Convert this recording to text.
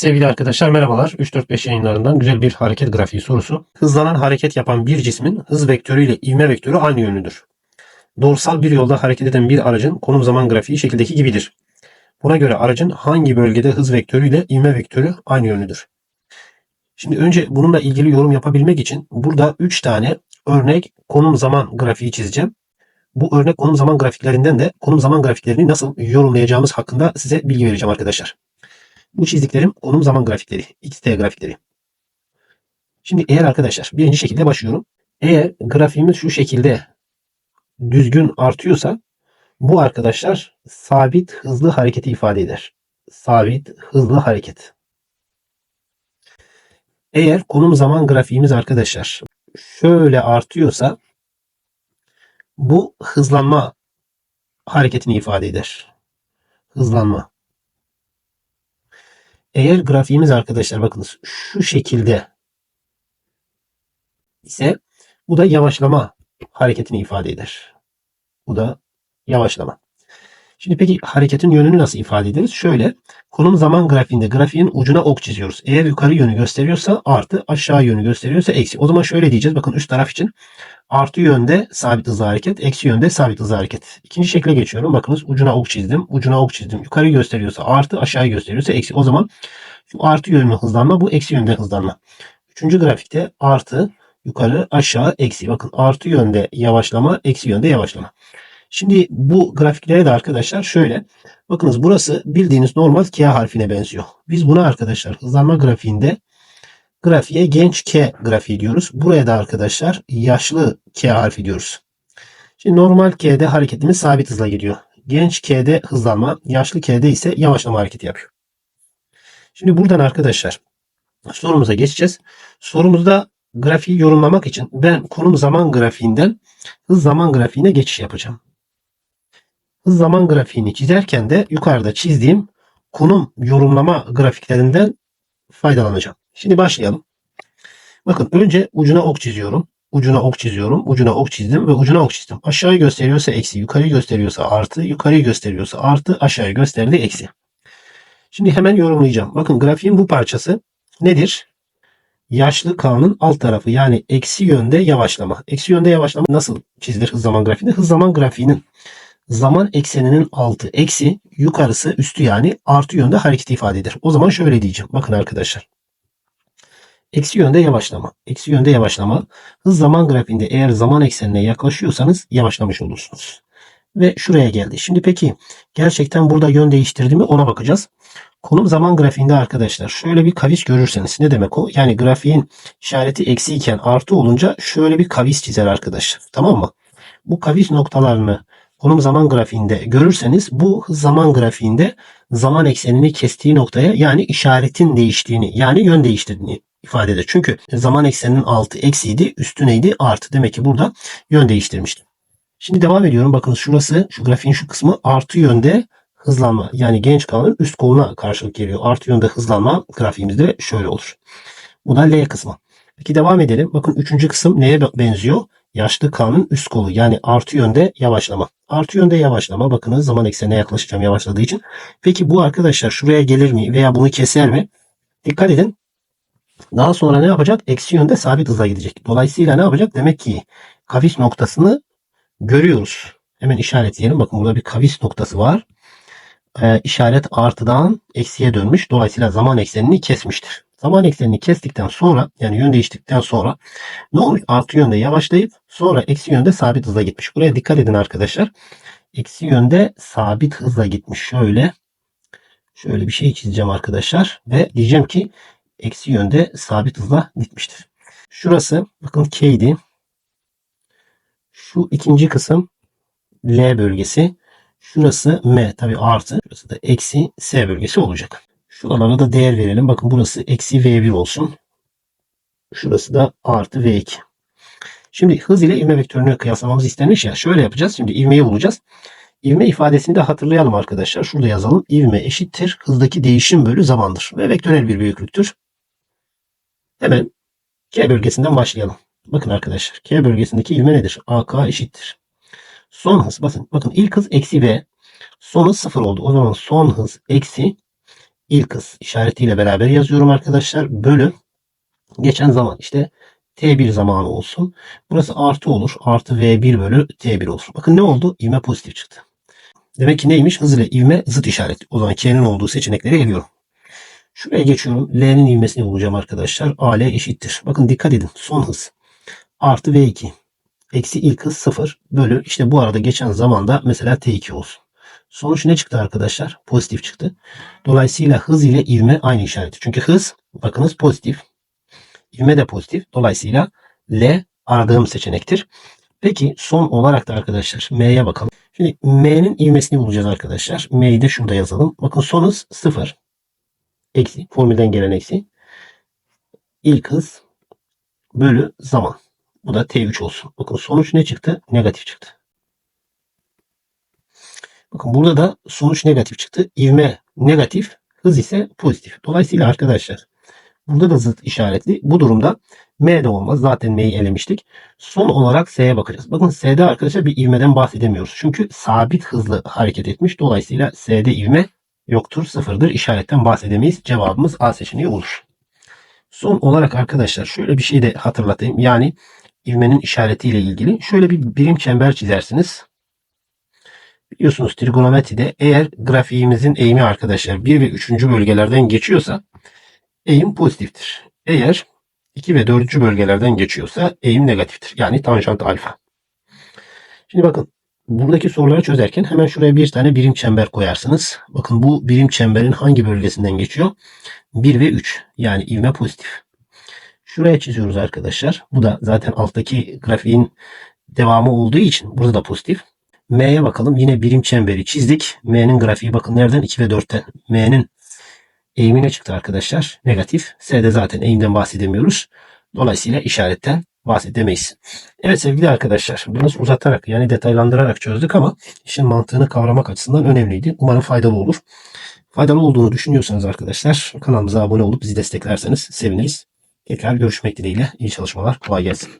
Sevgili arkadaşlar merhabalar. 3-4-5 yayınlarından güzel bir hareket grafiği sorusu. Hızlanan hareket yapan bir cismin hız vektörü ile ivme vektörü aynı yönlüdür. Doğrusal bir yolda hareket eden bir aracın konum zaman grafiği şekildeki gibidir. Buna göre aracın hangi bölgede hız vektörü ile ivme vektörü aynı yönlüdür? Şimdi önce bununla ilgili yorum yapabilmek için burada 3 tane örnek konum zaman grafiği çizeceğim. Bu örnek konum zaman grafiklerinden de konum zaman grafiklerini nasıl yorumlayacağımız hakkında size bilgi vereceğim arkadaşlar. Bu çizdiklerim konum zaman grafikleri, XT grafikleri. Şimdi eğer arkadaşlar birinci şekilde başlıyorum. Eğer grafiğimiz şu şekilde düzgün artıyorsa bu arkadaşlar sabit hızlı hareketi ifade eder. Sabit hızlı hareket. Eğer konum zaman grafiğimiz arkadaşlar şöyle artıyorsa bu hızlanma hareketini ifade eder. Hızlanma. Eğer grafiğimiz arkadaşlar bakınız şu şekilde ise bu da yavaşlama hareketini ifade eder. Bu da yavaşlama. Şimdi peki hareketin yönünü nasıl ifade ederiz? Şöyle konum zaman grafiğinde grafiğin ucuna ok çiziyoruz. Eğer yukarı yönü gösteriyorsa artı aşağı yönü gösteriyorsa eksi. O zaman şöyle diyeceğiz. Bakın üst taraf için artı yönde sabit hızlı hareket, eksi yönde sabit hızlı hareket. İkinci şekle geçiyorum. Bakınız ucuna ok çizdim, ucuna ok çizdim. Yukarı gösteriyorsa artı, aşağı gösteriyorsa eksi. O zaman şu artı yönlü hızlanma, bu eksi yönde hızlanma. Üçüncü grafikte artı, yukarı, aşağı, eksi. Bakın artı yönde yavaşlama, eksi yönde yavaşlama. Şimdi bu grafiklere de arkadaşlar şöyle. Bakınız burası bildiğiniz normal K harfine benziyor. Biz buna arkadaşlar hızlanma grafiğinde grafiğe genç K grafiği diyoruz. Buraya da arkadaşlar yaşlı K harfi diyoruz. Şimdi normal K'de hareketimiz sabit hızla gidiyor. Genç K'de hızlanma, yaşlı K'de ise yavaşlama hareketi yapıyor. Şimdi buradan arkadaşlar sorumuza geçeceğiz. Sorumuzda grafiği yorumlamak için ben konum zaman grafiğinden hız zaman grafiğine geçiş yapacağım. Hız zaman grafiğini çizerken de yukarıda çizdiğim konum yorumlama grafiklerinden faydalanacağım. Şimdi başlayalım. Bakın önce ucuna ok çiziyorum. Ucuna ok çiziyorum. Ucuna ok çizdim ve ucuna ok çizdim. Aşağıyı gösteriyorsa eksi, yukarıyı gösteriyorsa artı, yukarıyı gösteriyorsa artı, aşağıyı gösterdi eksi. Şimdi hemen yorumlayacağım. Bakın grafiğin bu parçası nedir? Yaşlı K'nın alt tarafı yani eksi yönde yavaşlama. Eksi yönde yavaşlama nasıl çizilir hız zaman grafiğinde? Hız zaman grafiğinin zaman ekseninin altı eksi yukarısı üstü yani artı yönde hareket ifade eder. O zaman şöyle diyeceğim. Bakın arkadaşlar. Eksi yönde yavaşlama. Eksi yönde yavaşlama. Hız zaman grafiğinde eğer zaman eksenine yaklaşıyorsanız yavaşlamış olursunuz. Ve şuraya geldi. Şimdi peki gerçekten burada yön değiştirdi mi ona bakacağız. Konum zaman grafiğinde arkadaşlar şöyle bir kavis görürseniz ne demek o? Yani grafiğin işareti eksi iken artı olunca şöyle bir kavis çizer arkadaşlar. Tamam mı? Bu kavis noktalarını konum zaman grafiğinde görürseniz bu zaman grafiğinde zaman eksenini kestiği noktaya yani işaretin değiştiğini yani yön değiştirdiğini ifade eder. Çünkü zaman ekseninin altı eksiydi, üstü neydi? Artı. Demek ki burada yön değiştirmişti. Şimdi devam ediyorum. Bakın şurası, şu grafiğin şu kısmı artı yönde hızlanma. Yani genç kalanın üst koluna karşılık geliyor. Artı yönde hızlanma grafiğimizde şöyle olur. Bu da L kısmı. Peki devam edelim. Bakın üçüncü kısım neye benziyor? Yaşlı K'nın üst kolu yani artı yönde yavaşlama. Artı yönde yavaşlama bakınız zaman eksenine yaklaşacağım yavaşladığı için. Peki bu arkadaşlar şuraya gelir mi veya bunu keser mi? Dikkat edin. Daha sonra ne yapacak? Eksi yönde sabit hızla gidecek. Dolayısıyla ne yapacak? Demek ki kavis noktasını görüyoruz. Hemen işaretleyelim. Bakın burada bir kavis noktası var. Ee, işaret artıdan eksiye dönmüş. Dolayısıyla zaman eksenini kesmiştir. Zaman eksenini kestikten sonra yani yön değiştikten sonra ne olmuş? Artı yönde yavaşlayıp sonra eksi yönde sabit hızla gitmiş. Buraya dikkat edin arkadaşlar. Eksi yönde sabit hızla gitmiş. Şöyle şöyle bir şey çizeceğim arkadaşlar ve diyeceğim ki eksi yönde sabit hızla gitmiştir. Şurası bakın K'ydi. Şu ikinci kısım L bölgesi. Şurası M tabi artı. Şurası da eksi S bölgesi olacak. Şuralara da değer verelim. Bakın burası eksi V1 olsun. Şurası da artı V2. Şimdi hız ile ivme vektörünü kıyaslamamız istenmiş ya. Şöyle yapacağız. Şimdi ivmeyi bulacağız. İvme ifadesini de hatırlayalım arkadaşlar. Şurada yazalım. İvme eşittir. Hızdaki değişim bölü zamandır. Ve vektörel bir büyüklüktür. Hemen K bölgesinden başlayalım. Bakın arkadaşlar. K bölgesindeki ivme nedir? AK eşittir. Son hız. Bakın, bakın ilk hız eksi V. Son hız sıfır oldu. O zaman son hız eksi ilk hız işaretiyle beraber yazıyorum arkadaşlar. Bölü geçen zaman işte T1 zamanı olsun. Burası artı olur. Artı V1 bölü T1 olur. Bakın ne oldu? İvme pozitif çıktı. Demek ki neymiş? Hız ile ivme zıt işaret. O zaman K'nin olduğu seçenekleri eliyorum. Şuraya geçiyorum. L'nin ivmesini bulacağım arkadaşlar. AL eşittir. Bakın dikkat edin. Son hız. Artı V2. Eksi ilk hız 0 bölü işte bu arada geçen zamanda mesela T2 olsun. Sonuç ne çıktı arkadaşlar? Pozitif çıktı. Dolayısıyla hız ile ivme aynı işareti. Çünkü hız bakınız pozitif. İvme de pozitif. Dolayısıyla L aradığım seçenektir. Peki son olarak da arkadaşlar M'ye bakalım. Şimdi M'nin ivmesini bulacağız arkadaşlar. M'yi de şurada yazalım. Bakın son hız 0. Eksi. Formülden gelen eksi. İlk hız bölü zaman. Bu da T3 olsun. Bakın sonuç ne çıktı? Negatif çıktı. Bakın burada da sonuç negatif çıktı. İvme negatif, hız ise pozitif. Dolayısıyla arkadaşlar burada da zıt işaretli. Bu durumda M de olmaz. Zaten M'yi elemiştik. Son olarak S'ye bakacağız. Bakın S'de arkadaşlar bir ivmeden bahsedemiyoruz. Çünkü sabit hızlı hareket etmiş. Dolayısıyla S'de ivme yoktur, sıfırdır. İşaretten bahsedemeyiz. Cevabımız A seçeneği olur. Son olarak arkadaşlar şöyle bir şey de hatırlatayım. Yani ivmenin işaretiyle ilgili şöyle bir birim çember çizersiniz. Biliyorsunuz trigonometride eğer grafiğimizin eğimi arkadaşlar 1 ve 3. bölgelerden geçiyorsa eğim pozitiftir. Eğer 2 ve 4. bölgelerden geçiyorsa eğim negatiftir. Yani tanjant alfa. Şimdi bakın buradaki soruları çözerken hemen şuraya bir tane birim çember koyarsınız. Bakın bu birim çemberin hangi bölgesinden geçiyor? 1 ve 3. Yani ivme pozitif. Şuraya çiziyoruz arkadaşlar. Bu da zaten alttaki grafiğin devamı olduğu için burada da pozitif. M'ye bakalım. Yine birim çemberi çizdik. M'nin grafiği bakın nereden? 2 ve 4'ten. M'nin eğimine çıktı arkadaşlar. Negatif. S'de zaten eğimden bahsedemiyoruz. Dolayısıyla işaretten bahsedemeyiz. Evet sevgili arkadaşlar biraz uzatarak yani detaylandırarak çözdük ama işin mantığını kavramak açısından önemliydi. Umarım faydalı olur. Faydalı olduğunu düşünüyorsanız arkadaşlar kanalımıza abone olup bizi desteklerseniz seviniriz. Tekrar görüşmek dileğiyle. İyi çalışmalar. Kolay gelsin.